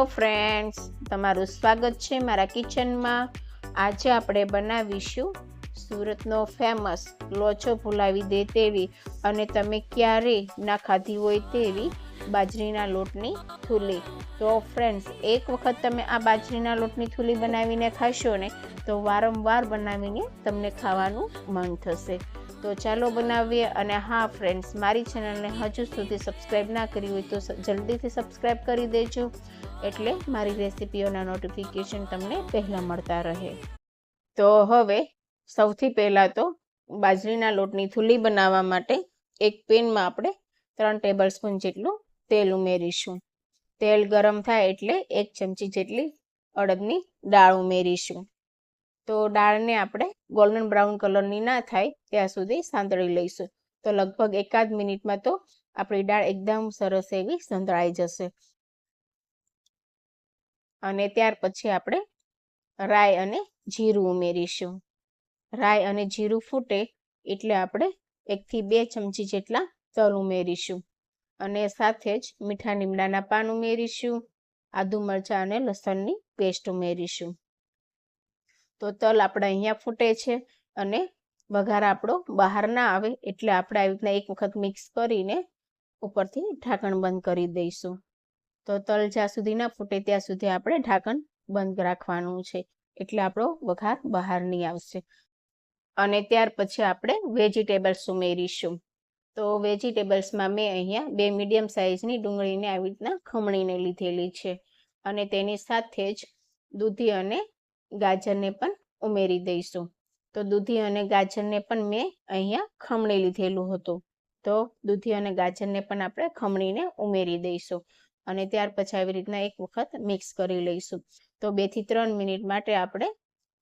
Hello friends, તમારું સ્વાગત છે મારા કિચનમાં. આજે આપણે બનાવીશું સુરતનો ફેમસ, લોચો ભૂલાવી દે તેવી અને તમે ક્યારે ના ખાધી હોય તેવી બાજરીના લોટની થૂલી. તો ફ્રેન્ડ્સ, એક વખત તમે આ બાજરીના લોટની થૂલી બનાવીને ખાશો ને, તો વારંવાર બનાવીને તમને ખાવાનું મન થશે. તો ચાલો બનાવીએ અને હા ફ્રેન્ડ્સ મારી ચેનલને હજુ સુધી સબસ્ક્રાઈબ ના કરી હોય તો જલ્દીથી સબસ્ક્રાઈબ કરી દેજો. એટલે મારી રેસિપીઓના નોટિફિકેશન તમને પહેલાં મળતા રહે. તો હવે સૌથી પહેલાં તો બાજરીના લોટની થૂલી બનાવવા માટે એક પેનમાં આપણે ત્રણ ટેબલ સ્પૂન જેટલું તેલ ઉમેરીશું. તેલ ગરમ થાય એટલે એક ચમચી જેટલી અડદની દાળ ઉમેરીશું. તો દાળને આપણે ગોલ્ડન બ્રાઉન કલરની ના થાય ત્યાં સુધી સાંતળી લઈશું. તો લગભગ એકાદ મિનિટમાં તો આપણી દાળ એકદમ સરસ એવી સંતળાઈ જશે. અને ત્યાર પછી આપણે રાઈ અને જીરું ઉમેરીશું. રાઈ અને જીરું ફૂટે એટલે આપણે એકથી બે ચમચી જેટલા તલ ઉમેરીશું. અને સાથે જ મીઠા લીમડાના પાન ઉમેરીશું, આદુ મરચાં અને લસણની પેસ્ટ ઉમેરીશું. તો તલ આપણે અહીંયા ફૂટે છે અને વઘાર આપણો બહાર ના આવે એટલે આપણે આવી રીતના એક વખત મિક્સ કરીને ઉપરથી ઢાંકણ બંધ કરી દઈશું. તો તલ જ્યાં સુધી ના ફૂટે ત્યાં સુધી આપણે ઢાંકણ બંધ રાખવાનું છે એટલે આપણો વઘાર બહાર નહીં આવશે. અને ત્યાર પછી આપણે વેજીટેબલ્સ ઉમેરીશું. તો વેજીટેબલ્સમાં મેં અહીંયા બે મીડિયમ સાઇઝની ડુંગળીને આવી રીતના ખમણીને લીધેલી છે અને તેની સાથે જ દૂધી અને ગાજરને પણ ઉમેરી દઈશું. તો દૂધી અને ગાજરને પણ મેં અહીંયા ખમણી લીધેલું હતું. તો દૂધી અને ગાજરને પણ આપણે ખમણીને ઉમેરી દઈશું અને ત્યાર પછી આવી રીતના એક વખત મિક્સ કરી લઈશું. તો બેથી ત્રણ મિનિટ માટે આપણે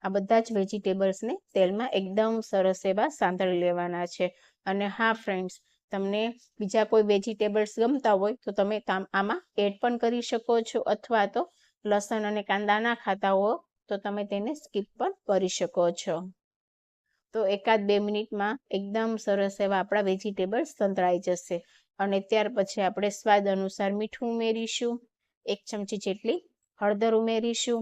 આ બધા જ વેજીટેબલ્સને તેલમાં એકદમ સરસ એવા સાંતળી લેવાના છે. અને હા, ફ્રેન્ડ્સ, તમને બીજા કોઈ વેજીટેબલ્સ ગમતા હોય તો તમે, આમાં એડ પણ કરી શકો છો અથવા તો લસણ અને કાંદા ના ખાતા હો તો તમે તેને સ્કીપ પણ કરી શકો છો. તો એકાદ બે મિનિટમાં એકદમ સરસ એવા આપણા વેજીટેબલ્સ સંતળાઈ જશે. અને ત્યાર પછી આપણે સ્વાદ અનુસાર મીઠું ઉમેરીશું, એક ચમચી જેટલી હળદર ઉમેરીશું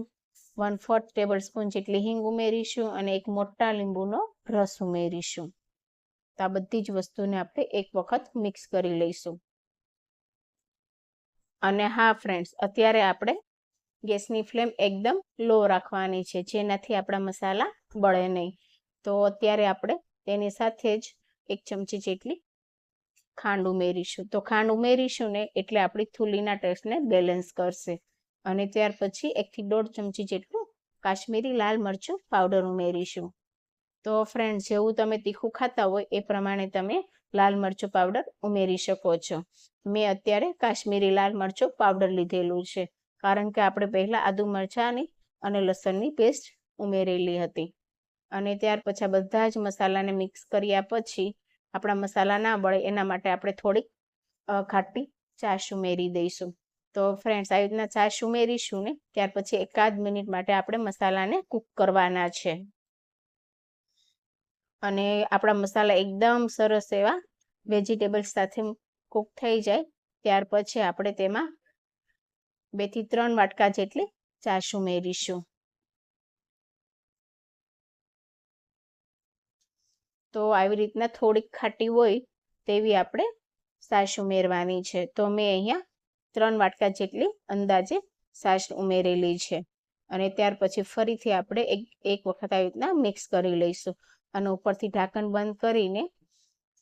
વન ફોર્થ ટેબલ સ્પૂન જેટલી હિંગ ઉમેરીશું અને એક મોટા લીંબુનો રસ ઉમેરીશું. તો આ બધી જ વસ્તુને આપણે એક વખત મિક્સ કરી લઈશું. અને હા ફ્રેન્ડ્સ અત્યારે આપણે ગેસની ફ્લેમ એકદમ લો રાખવાની છે, જેનાથી આપણા મસાલા બળે નહીં. તો અત્યારે આપણે તેની સાથે જ એક ચમચી જેટલી ખાંડ ઉમેરીશું. તો ખાંડ ઉમેરીશું ને એટલે આપણી થૂલીના ટેસ્ટને બેલેન્સ કરશે. અને ત્યાર પછી એકથી દોઢ ચમચી જેટલું કાશ્મીરી લાલ મરચું પાવડર ઉમેરીશું. તો ફ્રેન્ડ જેવું તમે તીખું ખાતા હોય એ પ્રમાણે તમે લાલ મરચું પાવડર ઉમેરી શકો છો. મેં અત્યારે કાશ્મીરી લાલ મરચું પાવડર લીધેલું છે. કારણ કે આપણે પહેલાં આદુ મરચાંની અને લસણની પેસ્ટ ઉમેરેલી હતી. અને ત્યાર પછી બધા જ મસાલાને મિક્સ કર્યા પછી આપણા મસાલા ના બળે એના માટે આપણે થોડીક ખાટી છાશ ઉમેરી દઈશું. તો ફ્રેન્ડ્સ આવી રીતના છાશ ઉમેરીશું ને ત્યાર પછી એકાદ મિનિટ માટે આપણે મસાલાને કૂક કરવાના છે. અને આપણા મસાલા એકદમ સરસ એવા વેજીટેબલ્સ સાથે કૂક થઈ જાય. ત્યાર પછી આપણે તેમાં બેથી ત્રણ વાટકા જેટલી છાશ ઉમેરીશું તો આવી રીતના થોડીક ખાટી હોય તેવી આપણે છાશ ઉમેરવાની છે. તો મેં અહીંયા ત્રણ વાટકા જેટલી અંદાજે છાશ ઉમેરેલી છે. અને ત્યાર પછી ફરીથી આપણે એક એક વખત આવી રીતના મિક્સ કરી લઈશું. અને ઉપરથી ઢાંકણ બંધ કરીને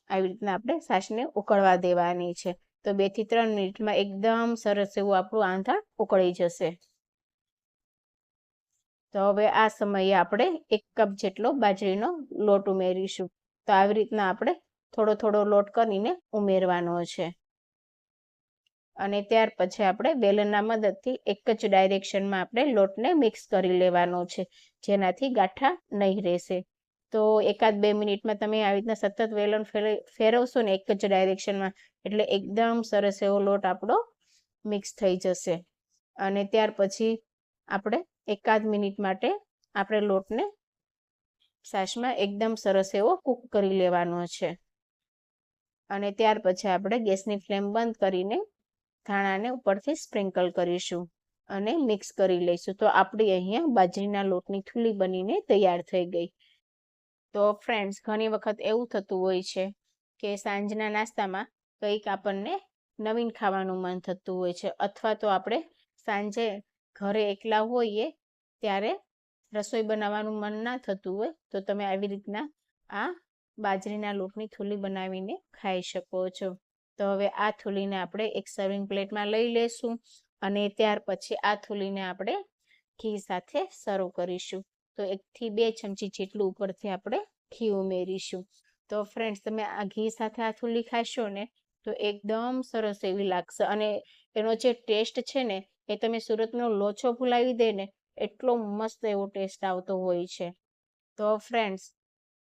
આવી રીતના આપણે છાશને ઉકળવા દેવાની છે. તો બેથી ત્રણ મિનિટમાં એકદમ સરસ એવું આપણું આંધણ ઉકળી જશે. તો હવે આ સમયે આપણે એક કપ જેટલો બાજરીનો લોટ ઉમેરીશું. તો આવી રીતના આપણે થોડો થોડો લોટ કરીને ઉમેરવાનો છે. અને ત્યાર પછી આપણે બેલનના મદદથી એક જ ડાયરેક્શનમાં આપણે લોટને મિક્સ કરી લેવાનો છે, જેનાથી ગાંઠા નહીં રહેશે. તો એકાદ બે મિનિટમાં તમે આવી રીતના સતત વેલણ ફેર- ફેરવશો ને એક જ ડાયરેક્શનમાં એટલે એકદમ સરસ એવો લોટ આપણો મિક્સ થઈ જશે. અને ત્યાર પછી આપણે એકાદ મિનિટ માટે આપણે લોટને સાસમાં એકદમ સરસ એવો કૂક કરી લેવાનો છે. અને ત્યાર પછી આપણે ગેસની ફ્લેમ બંધ કરીને ધાણાને ઉપરથી સ્પ્રિંકલ કરીશું અને મિક્સ કરી લઈશું. તો આપણી અહીંયા બાજરીના લોટની થૂલી બનીને તૈયાર થઈ ગઈ. તો ફ્રેન્ડ્સ ઘણી વખત એવું થતું હોય છે કે સાંજના નાસ્તામાં કંઈક આપણને નવીન ખાવાનું મન થતું હોય છે. અથવા તો આપણે સાંજે ઘરે એકલા હોઈએ ત્યારે રસોઈ બનાવવાનું મન ના થતું હોય, તો તમે આવી રીતના આ બાજરીના લોટની થૂલી બનાવીને ખાઈ શકો છો. તો હવે આ થૂલીને આપણે એક સર્વિંગ પ્લેટમાં લઈ લેશું અને ત્યાર પછી આ થૂલીને આપણે ઘી સાથે સર્વ કરીશું. તો એકથી બે ચમચી જેટલું ઉપરથી આપણે ઘી ઉમેરીશું. તો ફ્રેન્ડ્સ તમે આ ઘી સાથે આ થૂલી ખાશો ને તો એકદમ સરસ એવી લાગશે. અને એનો જે ટેસ્ટ છે ને, એ તમે સુરતનો લોચો ભૂલાવી દે ને, એટલો મસ્ત એવો ટેસ્ટ આવતો હોય છે. તો ફ્રેન્ડ્સ,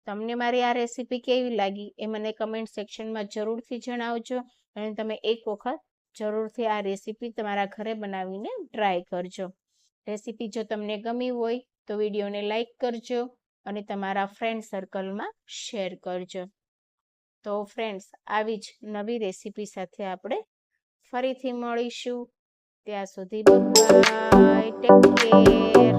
તમને મારી આ રેસીપી કેવી લાગી એ મને કમેન્ટ સેક્શનમાં જરૂરથી જણાવજો અને તમે એક વખત જરૂરથી આ રેસીપી તમારા ઘરે બનાવીને ટ્રાય કરજો. રેસીપી જો તમને ગમી હોય તો વિડીયોને લાઈક કરજો અને તમારા ફ્રેન્ડ સર્કલમાં શેર કરજો. તો ફ્રેન્ડ્સ આવી જ નવી રેસીપી સાથે આપણે ફરીથી મળીશું. ત્યાં સુધી બાય ટેક કેર